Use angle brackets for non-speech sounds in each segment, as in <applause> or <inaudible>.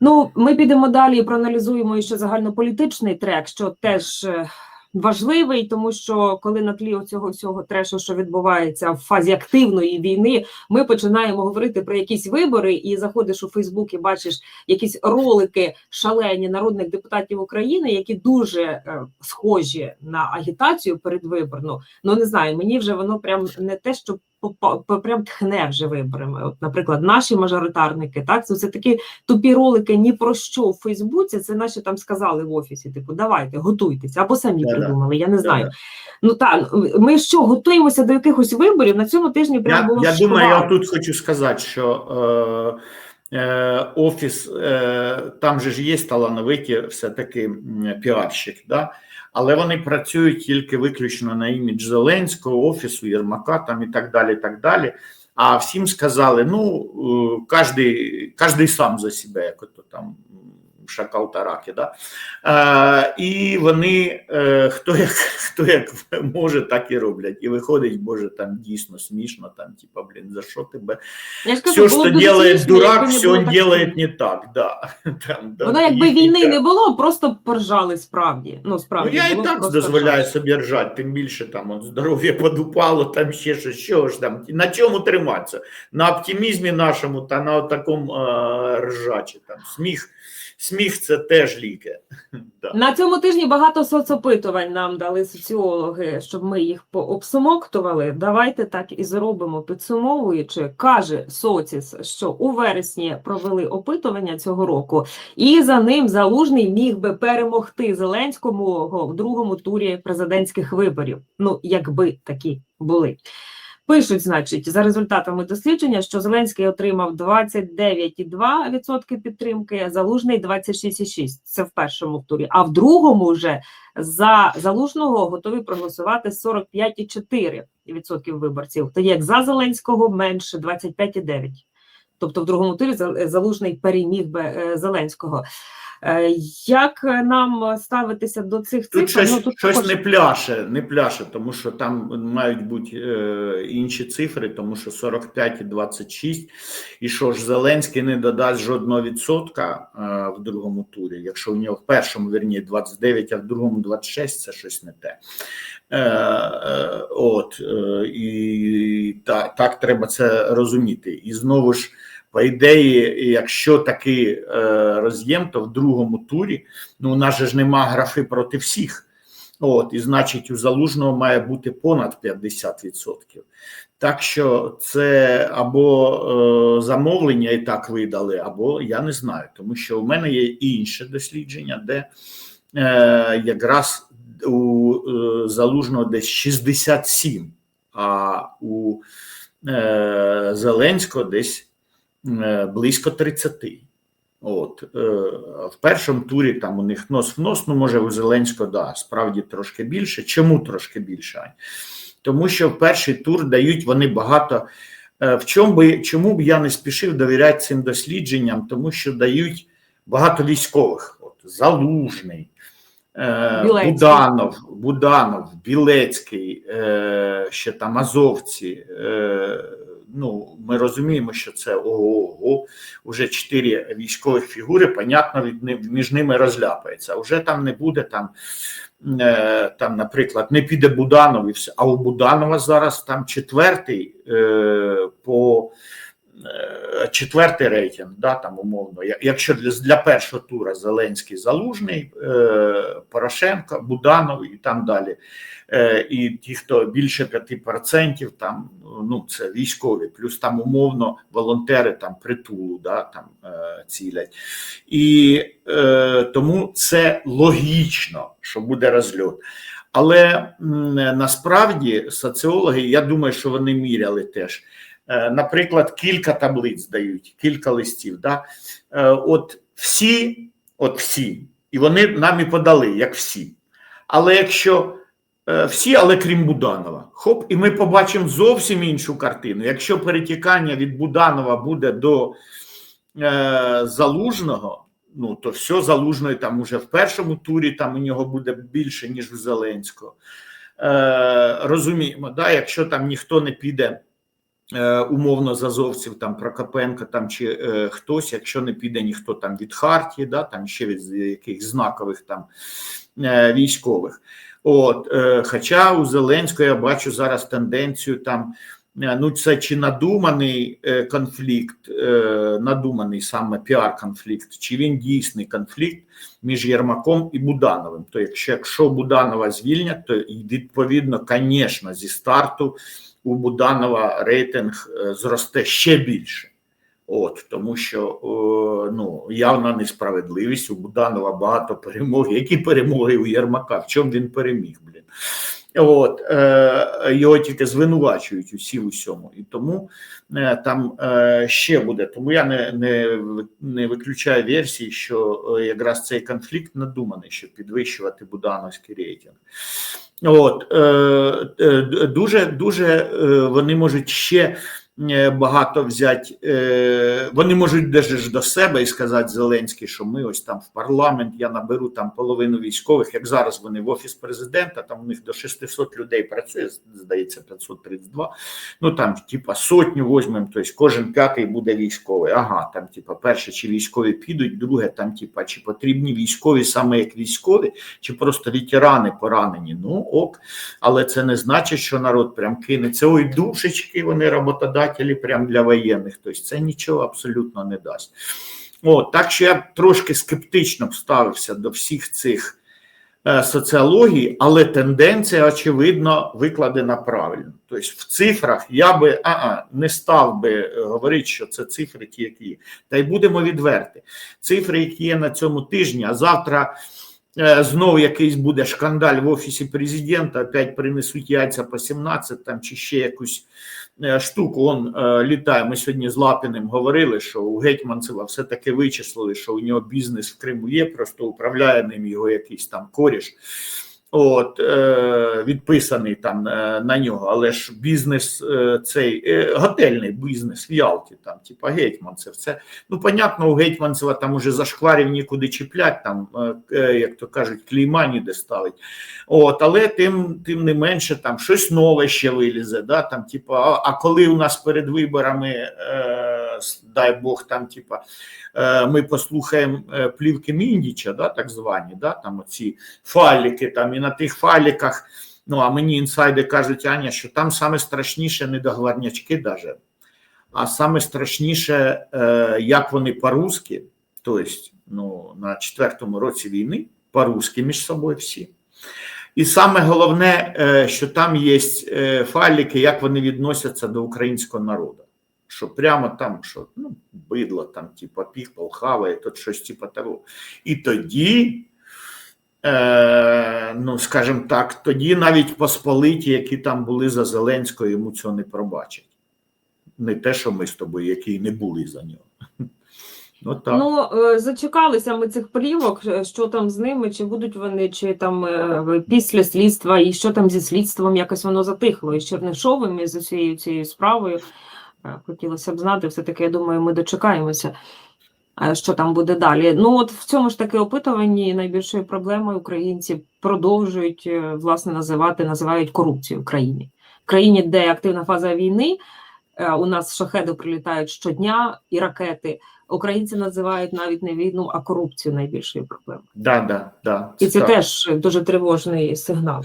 Ну, ми підемо далі і проаналізуємо ще загальнополітичний трек, що теж е, важливий, тому що коли на тлі цього всього трешу, що відбувається в фазі активної війни, ми починаємо говорити про якісь вибори, і заходиш у Фейсбук і бачиш якісь ролики шалені народних депутатів України, які дуже е, схожі на агітацію передвиборну. Ну не знаю, мені вже воно прям не те, що попа- по- прям тхне вже виборами. От, наприклад, наші мажоритарники, так це, це такі тупі ролики ні про що в Фейсбуці. Це наші там сказали в офісі. Типу, давайте, готуйтеся або самі Да-да. придумали. Я не знаю. Да-да. Ну так, ми що готуємося до якихось виборів на цьому тижні? Прям Я, було я думаю, я тут хочу сказати, що е, е, офіс, е, там же ж є талановиті все-таки піарщик, да? Але вони працюють тільки виключно на імідж Зеленського, офісу, Єрмака там і так далі. так далі. А всім сказали: ну, кожен кожний, кожний сам за себе, як то там шакал Тараки. Да? Е, і вони е, хто як хто як може, так і роблять. І виходить, Боже, там дійсно смішно, там, типа, блін, за що тебе? Я ж кажу, Все, що якби дурак, все так не так. Да. <laughs> Там, да, Воно якби війни так. не було, просто поржали справді. Ну Ну, справді я і було так дозволяю жах. собі ржати, тим більше там от, здоров'я подупало, там ще щось, що ж там, на чому триматися? На оптимізмі нашому та на такому е, ржачі. Там. Сміх, сміх це теж ліки. <laughs> На цьому тижні багато соцопитувань нам дали соціологи, щоб ми їх пообсумоктували. Давайте так і зробимо. Підсумовуючи, каже Соціс, що у вересні провели опитування цього року, і за ним залужний міг би перемогти Зеленському в другому турі президентських виборів. Ну, якби такі були. Пишуть, значить, за результатами дослідження, що Зеленський отримав 29,2% підтримки, Залужний 26,6%. Це в першому турі. А в другому вже за Залужного готові проголосувати 45,4% виборців. Тоді як за Зеленського менше 25,9%. Тобто в другому турі Залужний переміг би е, Зеленського. Е, Як нам ставитися до цих Тут щось, Ну, тут щось також- не пляше, не пляше, тому що там мають бути е, інші цифри, тому що 45 і 26, і що ж Зеленський не додасть жодного відсотка е, в другому турі, якщо в нього в першому вірні 29, а в другому 26, це щось не те. Е, от, і та, так треба це розуміти. І знову ж, по ідеї, якщо такий е, роз'єм, то в другому турі ну, у нас же ж нема графи проти всіх. От, і значить, у залужного має бути понад 50%. Так що це або е, замовлення і так видали, або я не знаю, тому що у мене є інше дослідження, де е, якраз у е, залужного десь 67, а у е, Зеленського десь близько 30. От е, в першому турі там у них нос в нос, ну може у Зеленського, да, справді трошки більше. Чому трошки більше? Ань? Тому що в перший тур дають вони багато. е, В чому би чому б я не спішив довіряти цим дослідженням, тому що дають багато військових, от Залужний, е, Білецький. Буданов, Буданов, Білецький, е, ще там Азовці. Ми розуміємо, що це ого-го, уже чотири військових фігури, понятно, між ними розляпається. Уже там не буде там, е, там, наприклад, не піде Буданов і все. А у Буданова зараз там четвертий е, по четвертий рейтинг, да, там умовно. Якщо для, для першого тура Зеленський Залужний, е, Порошенко, Буданов і там далі. Е, і ті, хто більше 5%, там ну це військові, плюс там умовно волонтери там притулу, да, там е, цілять. І е, тому це логічно, що буде розльот. Але насправді соціологи, я думаю, що вони міряли теж. Е, Наприклад, кілька таблиць дають, кілька листів. Да? Е, От всі, от всі, і вони нам і подали, як всі. Але якщо е, всі, але крім Буданова, хоп, і ми побачимо зовсім іншу картину. Якщо перетікання від Буданова буде до е, Залужного, ну то все Залужної там уже в першому турі там у нього буде більше, ніж у Зеленського. Е, розуміємо, да, якщо там ніхто не піде умовно з азовців, там Прокопенко там чи е, хтось, якщо не піде ніхто там від Хартії, да, там ще від якихось знакових там е, військових. От, е, хоча у Зеленського я бачу зараз тенденцію там. е, Ну, це чи надуманий е, конфлікт, е, надуманий саме піар-конфлікт, чи він дійсний конфлікт між Єрмаком і Будановим. То якщо, якщо Буданова звільнять, то відповідно, звісно, зі старту у Буданова рейтинг е, зросте ще більше. От тому, що ну явна несправедливість у Буданова багато перемог. Які перемоги у Єрмака? В чому він переміг? Блін? От е, його тільки звинувачують усі в усьому, і тому е, там е, ще буде. Тому я не, не, не виключаю версії, що е, якраз цей конфлікт надуманий, щоб підвищувати Будановський рейтинг. От е, е, дуже дуже е, вони можуть ще багато взяти. Е, вони можуть даже до себе і сказати Зеленський, що ми ось там в парламент я наберу там половину військових, як зараз вони в офіс президента. Там у них до 600 людей працює, здається, 532. Ну там, типа, сотню возьмемо, тобто кожен п'ятий буде військовий. Ага, там, типа, перше, чи військові підуть, друге, там, типа, чи потрібні військові саме як військові, чи просто ветерани поранені. Ну ок, але це не значить, що народ прям кинеться. Ой, душечки, вони роботодателі прям для воєнних. Тобто це нічого абсолютно не дасть. От, так що я трошки скептично вставився до всіх цих е, соціологій, але тенденція, очевидно, викладена правильно. Тобто в цифрах я би а-а, не став би е, говорити, що це цифри ті, які є. Та й будемо відверти. Цифри, які є на цьому тижні, а завтра. Е, Знову якийсь буде шкандаль в офісі президента, опять принесуть яйця по 17 там чи ще якусь е, штуку. Он е, літає. Ми сьогодні з Лапіним говорили, що у Гетьманцева все-таки вичислили, що у нього бізнес в Криму є, просто управляє ним його якийсь там коріш. От е, відписаний там е, на нього, але ж бізнес е, цей готельний бізнес в Ялті, там, типа Гетьманцев. Це ну понятно, у Гетьманцева там уже зашкварів нікуди чіплять, там, як то кажуть, клейма ніде ставить. От, але тим, тим не менше, там щось нове ще вилізе. Да, там, типа, а, коли у нас перед виборами, е, дай Бог, там, типа, е, ми послухаємо е, плівки Міндіча, да, так звані, да, там оці фаліки, там, і на тих фаліках, ну, а мені інсайди кажуть, Аня, що там саме страшніше не договорнячки даже, а саме страшніше, е, як вони по-русски, тобто, ну, на четвертому році війни, по-русски між собою всі. І саме головне, що там є файлики, як вони відносяться до українського народу. Що прямо там, що ну, бидло, там, типа піхпал, хаває, тут щось типа того. І тоді, е, ну, скажімо так, тоді навіть посполиті, які там були за Зеленського, йому цього не пробачать. Не те, що ми з тобою, які не були за нього. <laughs> Ну, так. Ну, е, зачекалися ми цих плівок, е, що там з ними, чи будуть вони, чи там е, після слідства, і що там зі слідством якось воно затихло, і з Чернишовим, і з усією цією справою. Е, Хотілося б знати, все-таки, я думаю, ми дочекаємося, е, що там буде далі. Ну, от в цьому ж таки опитуванні найбільшою проблемою українці продовжують е, власне називати, називають корупцію в країні. В країні, де активна фаза війни, у нас шахеди прилітають щодня і ракети. Українці називають навіть не війну, а корупцію найбільшою проблемою. Да, да, да, І це так. теж дуже тривожний сигнал,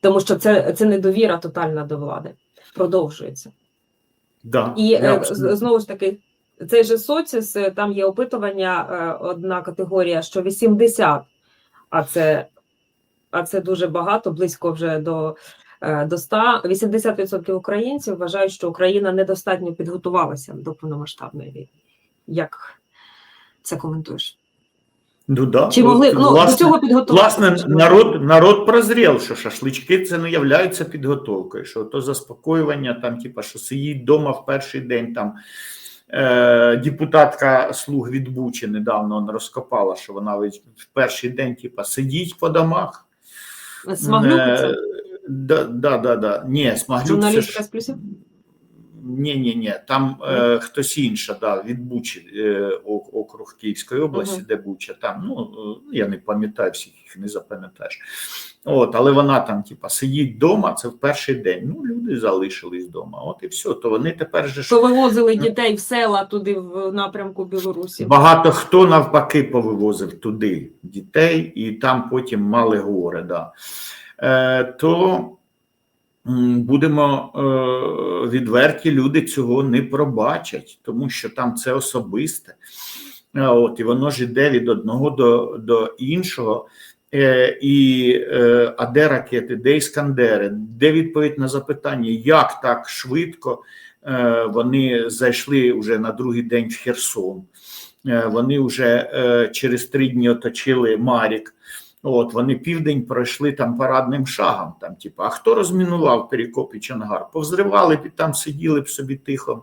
тому що це, це недовіра тотальна до влади. Продовжується. Да, І е, знову ж таки, цей же соціс, е, там є опитування, е, одна категорія, що 80, а це, а це дуже багато, близько вже до, е, до 100. 80% українців вважають, що Україна недостатньо підготувалася до повномасштабної війни. Як це коментуєш? Ну, да. Чи могли ну, власне, до цього підготуватися? Власне, народ, народ прозрів, що шашлички це не являються підготовкою, що то заспокоювання, там, типа, що сидіть вдома в перший день. Там, е, депутатка слуг від Бучі недавно розкопала, що вона в в перший день, типа, сидіть по домах. Смаглюк це? Е, да, да, да, да. Ні, Смаглюк це ж, з плюсів? Ні, ні, ні, там е, хтось інша, да, від Бучі, е, округ Київської області, Мгм. де Буча. Там, ну, е, я не пам'ятаю всіх їх, не запам'ятаєш. От, але вона там, типа, сидить вдома, це в перший день. Ну, люди залишились вдома. От і все. То вони тепер же ж Що дітей в села туди в напрямку Білорусі. Багато хто навпаки повивозив туди дітей, і там потім мали горе. Да. Е, то будемо е, відверті, люди цього не пробачать, тому що там це особисте. От, і воно ж іде від одного до, до іншого. Е, і, е, а де ракети, де іскандери, де відповідь на запитання, як так швидко е, вони зайшли вже на другий день в Херсон. Е, Вони вже е, через три дні оточили Марік. От вони південь пройшли там парадним шагом. Там, типу, а хто розмінував Перекоп і Чангар? Повзривали б там сиділи б собі тихо.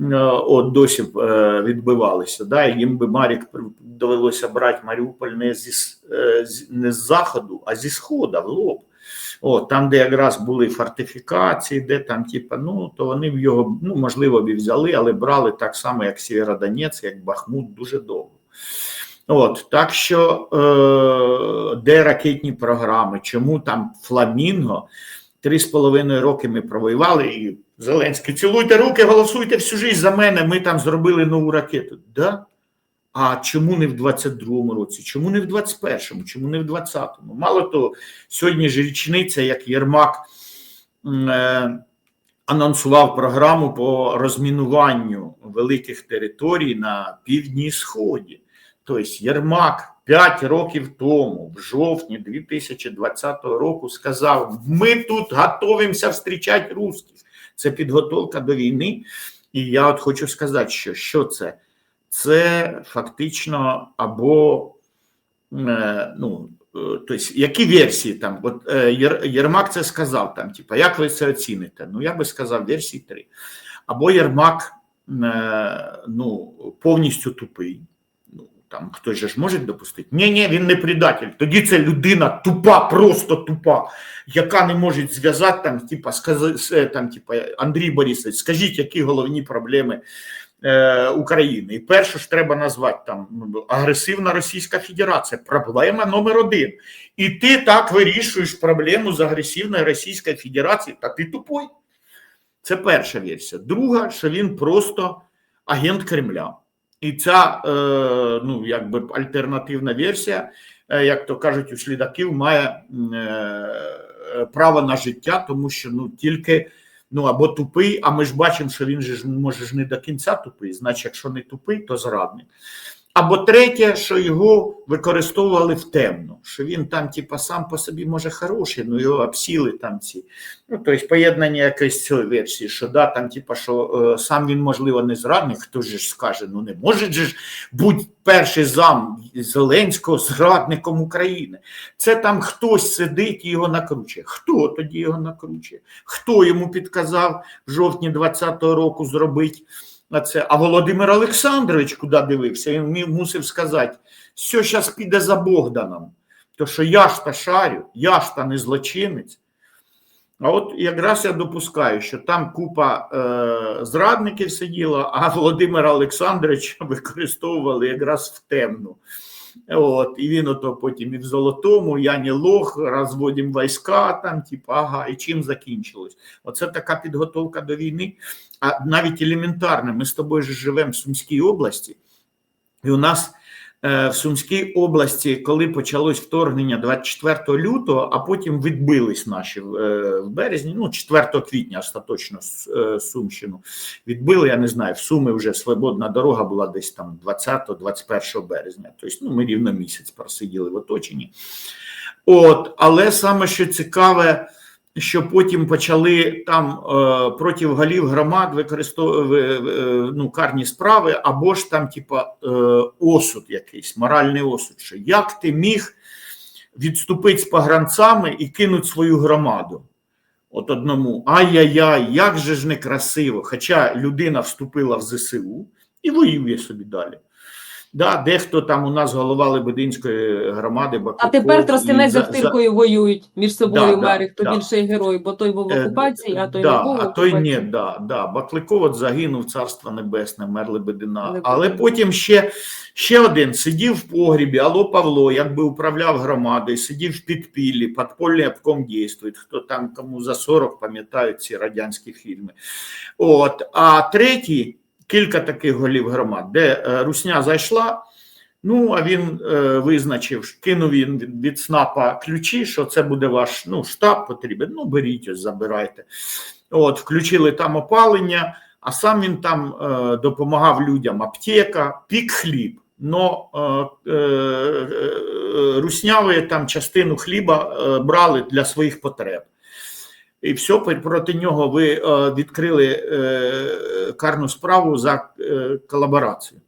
е, От досі б е, відбивалися. Да? Їм би Марік довелося брати Маріуполь не зі е, не з заходу, а зі сходу в лоб. От, там, де якраз були фортифікації, де там, типа, ну то вони б його, ну можливо, б і взяли, але брали так само, як Сєвєродонець, як Бахмут, дуже довго. От так що е, де ракетні програми, чому там Фламінго? Три з половиною роки ми провоювали, і Зеленський цілуйте руки, голосуйте всю життя за мене. Ми там зробили нову ракету. Да? А чому не в 22-му році? Чому не в 21-му? Чому не в 20-му? Мало того, сьогодні ж річниця, як Єрмак е, анонсував програму по розмінуванню великих територій на півдні сході. Тобто Єрмак 5 років тому, в жовтні 2020 року, сказав: ми тут готуємося зустрічати русських. Це підготовка до війни. І я от хочу сказати, що, що це? Це фактично або е, ну, тобто, які версії там? От е, Єрмак це сказав там, типа, як ви це оціните? Ну, я би сказав версії три. Або Єрмак ну, повністю тупий. Там хтось же ж може допустити? Ні, ні, він не предатель. Тоді це людина тупа, просто тупа, яка не може зв'язати там, типа, сказ... там, типа, Андрій Борисович, скажіть, які головні проблеми е, України. І перше ж треба назвати там ну, агресивна Російська Федерація. Проблема номер один. І ти так вирішуєш проблему з агресивною Російською Федерацією, та ти тупой. Це перша версія. Друга, що він просто агент Кремля. І ця, е, ну, якби альтернативна версія, е, як то кажуть, у слідаків має е, право на життя, тому що ну, тільки ну або тупий, а ми ж бачимо, що він же ж може ж не до кінця тупий, значить, якщо не тупий, то зрадник. Або третє, що його використовували в темну, що він там, типа, сам по собі може хороший, ну його обсіли там ці. Ну, тобто поєднання якоїсь цієї версії, що да, там, типа, що е, сам він, можливо, не зрадник, хто ж скаже, ну не може ж бути перший зам Зеленського зрадником України. Це там хтось сидить і його накручує. Хто тоді його накручує? Хто йому підказав в жовтні 20-го року зробити на це? А Володимир Олександрович, куди дивився, він мусив сказати, що зараз піде за Богданом. То що я ж та шарю, я ж та не злочинець. А от якраз я допускаю, що там купа е, зрадників сиділа, а Володимира Олександровича використовували якраз в темну. От, і він ото потім і в золотому, я не лох, розводимо війська, там, типу, ага, і чим закінчилось? Оце така підготовка до війни. А навіть елементарно, ми з тобою живемо в Сумській області, і у нас в Сумській області, коли почалось вторгнення 24 лютого, а потім відбились наші е, в березні, ну 4 квітня остаточно е, Сумщину відбили. Я не знаю, в Суми вже свободна дорога була десь там 20-21 березня. Тобто, ну ми рівно місяць просиділи в оточенні. От, але саме що цікаве, що потім почали там е, проти голів громад використовувати ну, карні справи, або ж там, типа, е, осуд якийсь, моральний осуд. Що як ти міг відступити з погранцями і кинути свою громаду? От одному ай-яй-яй, як же ж некрасиво. Хоча людина вступила в ЗСУ і воює собі далі. Да, дехто там у нас голова Лебединської громади. А тепер і Тростянець з за- за- воюють між собою Да, да, мери, хто да. більший герой, бо той був в Е, окупації, а той да, не був. а той ні, да, да. Бакликов от загинув, царство небесне, мер Лебедина. Лебедина. Але потім ще, ще один сидів в погрібі, Алло Павло, якби управляв громадою, сидів в підпіллі, підпольний обком дійствує. Хто там кому за 40 пам'ятають ці радянські фільми. От, а третій, кілька таких голів громад, де е, Русня зайшла. Ну, а він е, визначив, кинув він від, від СНАПа ключі, що це буде ваш ну, штаб потрібен. Ну, беріть, ось, забирайте. От, включили там опалення, а сам він там е, допомагав людям аптека, пік хліб. Но е, е, е, русняві там частину хліба е, брали для своїх потреб. І все, проти нього ви е, відкрили е, карну справу за е, колаборацію.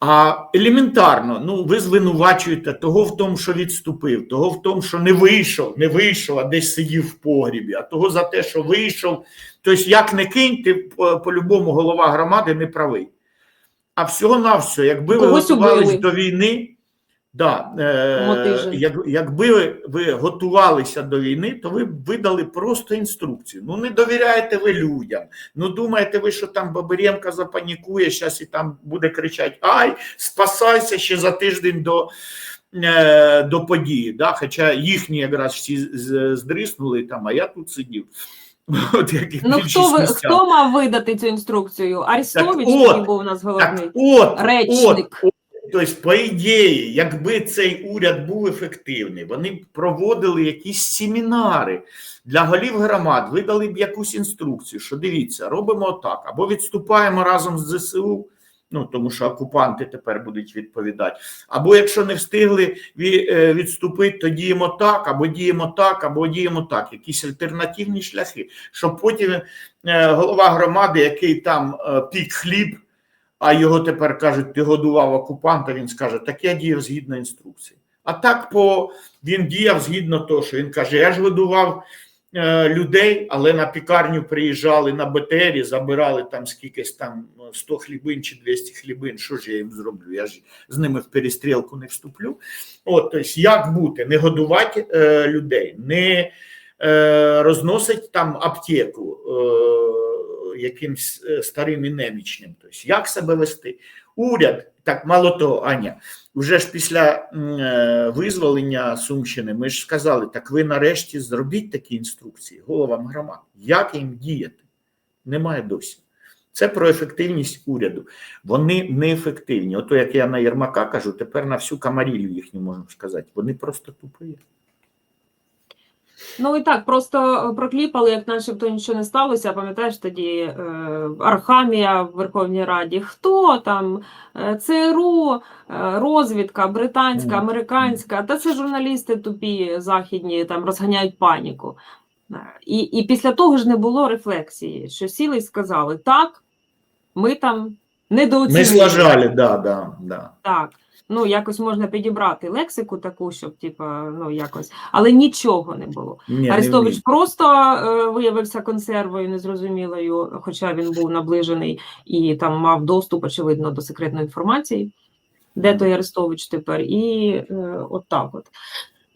А елементарно, ну ви звинувачуєте того в тому, що відступив, того в тому, що не вийшов, не вийшов, а десь сидів в погрібі, а того за те, що вийшов. Тобто, як не кинь, ти по- по-любому голова громади не правий. А всього-навсього, якби ви готувались до війни, да, е, як, якби ви, ви готувалися до війни, то ви б видали просто інструкцію. Ну не довіряєте ви людям. Ну думаєте ви, що там Бабиренко запанікує зараз і там буде кричати: Ай, спасайся ще за тиждень до, е, до події. Да? Хоча їхні якраз всі здриснули там, а я тут сидів. <laughs> От як Ну хто ви хто мав видати цю інструкцію? Арестович, от, який був у нас Так, от, речник. От, тобто, по ідеї, якби цей уряд був ефективний, вони б проводили якісь семінари для голів громад, видали б якусь інструкцію, що дивіться, робимо так, або відступаємо разом з ЗСУ. Ну, тому що окупанти тепер будуть відповідати. Або якщо не встигли е, відступити, то діємо так, або діємо так, або діємо так. Якісь альтернативні шляхи. Щоб потім е, голова громади, який там е, пік хліб, а його тепер кажуть, ти годував окупанта, він скаже, так я діяв згідно інструкції. А так по він діяв згідно того, що він каже: я ж годував е, людей, але на пікарню приїжджали на БТРі, забирали там скількись там 100 хлібин чи 200 хлібин. Що ж я їм зроблю? Я ж з ними в перестрілку не вступлю. От, тобто, як бути, не годувати е, людей, не е, розносить там аптеку. Е, якимсь е, старим і немічним. Тобто, як себе вести? Уряд, так мало того, Аня, вже ж після е, визволення Сумщини ми ж сказали, так ви нарешті зробіть такі інструкції головам громад. Як їм діяти? Немає досі. Це про ефективність уряду. Вони неефективні. Ото як я на Єрмака кажу, тепер на всю камарілю їхню можна сказати. Вони просто тупі. Ну і так, просто прокліпали, як начебто нічого не сталося. Пам'ятаєш тоді е, Архамія в Верховній Раді? Хто там? Е, ЦРУ, е, розвідка, британська, американська, та це журналісти тупі західні там розганяють паніку. Е, І, і після того ж не було рефлексії, що сіли і сказали: так, ми там Ми недооцінили. злажали, да, да, да. Так, ну якось можна підібрати лексику таку, щоб типа, ну якось, але нічого не було. Ні, Арестович вмію. просто е, виявився консервою незрозумілою, хоча він був наближений і там мав доступ, очевидно, до секретної інформації, де той Арестович тепер, і е, от так от.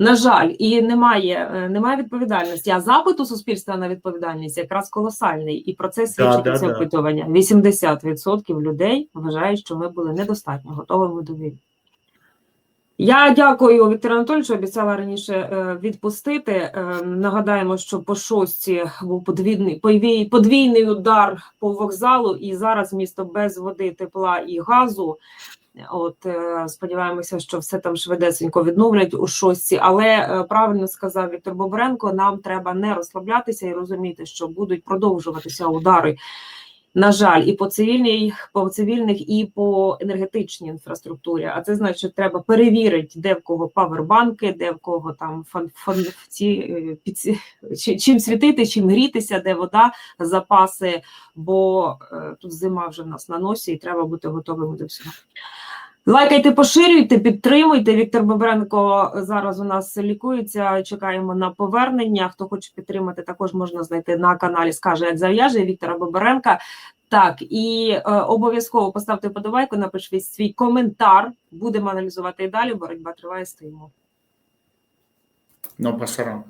На жаль, і немає, е, немає відповідальності. А запит у суспільства на відповідальність якраз колосальний, і про це свідчить да, це да. опитування. 80% людей вважають, що ми були недостатньо готовими до війни. Я дякую Віктору Анатольовичу. Обіцяла раніше е, відпустити. Е, нагадаємо, що по шості був подвійний подвійний удар по вокзалу, і зараз місто без води, тепла і газу. От е, сподіваємося, що все там швидесенько відновлять у шостці. Але правильно сказав Віктор Бобренко: нам треба не розслаблятися і розуміти, що будуть продовжуватися удари. На жаль, і по цивільній, по цивільних, і по енергетичній інфраструктурі. А це значить, що треба перевірити, де в кого павербанки, де в кого там фан, фан ці під, чи- чим світити, чим грітися, де вода, запаси. Бо е, тут зима вже в нас на носі, і треба бути готовими до всього. Лайкайте, поширюйте, підтримуйте. Віктор Бобренко зараз у нас лікується. Чекаємо на повернення. Хто хоче підтримати, також можна знайти на каналі Скаже, як зав'яже Віктора Бобренка. Так, і е, обов'язково поставте подобайку, напишіть свій коментар. Будемо аналізувати і далі. Боротьба триває, стоїмо. Ну, пасарам.